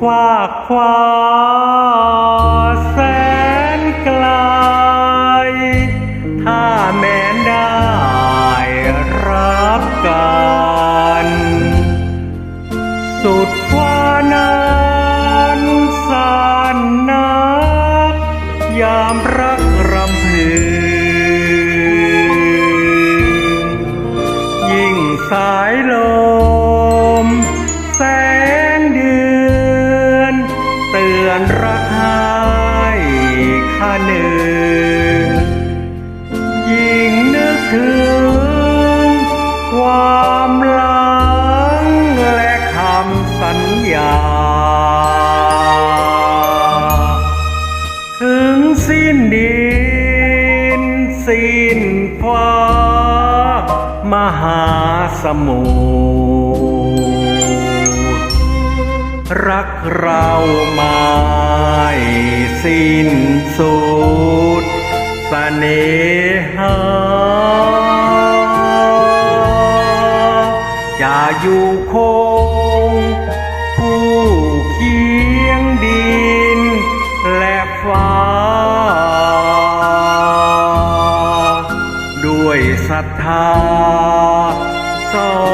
ฟากฟ้าแสนไกล ถ้าแม้นได้รับกันสุดฟ้านั้นสานนักยามรักรำพึงยิ่งสายลม ข้าหนึ่งยิ่งนึกถึง ความหลังและคำสัญญา ถึงสิ้นดิน สิ้นฟ้ามหาสมุทรรักเราไม่ สิ้นสุดเสน่หา จะอยู่คง ผู้เคียงดินและฟ้า ด้วยศรัทธาสอ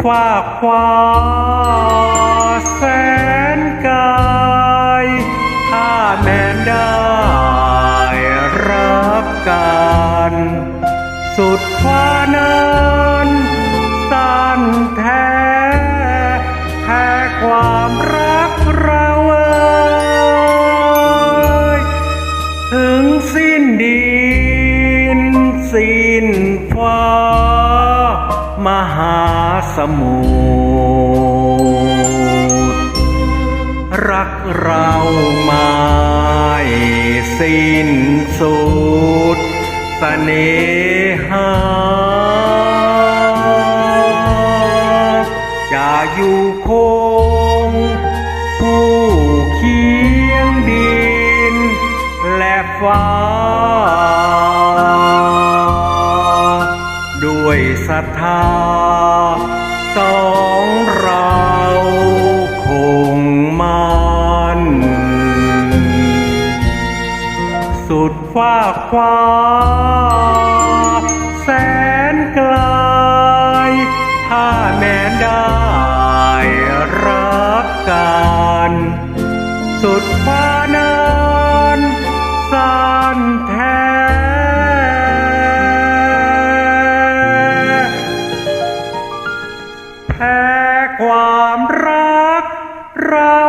สุดฟากฟ้าแสนไกลถ้าแมนได้รับกันสุดฟ้านั้นสั้นแท้แพ้ความรักเราเอ่ยถึงสิ้นดินสิ้นฟ้ามหา สมุทรรักเราไม่สิ้นสุดเสน่หา จะอยู่คงผู้เคียงดิน และฟ้า ด้วยศรัทธา สองเราคงมันสุดฟ้ากฟ้าแสนไกล ถ้าแม้ได้รับกัน สุดฟ้า ความรักรัก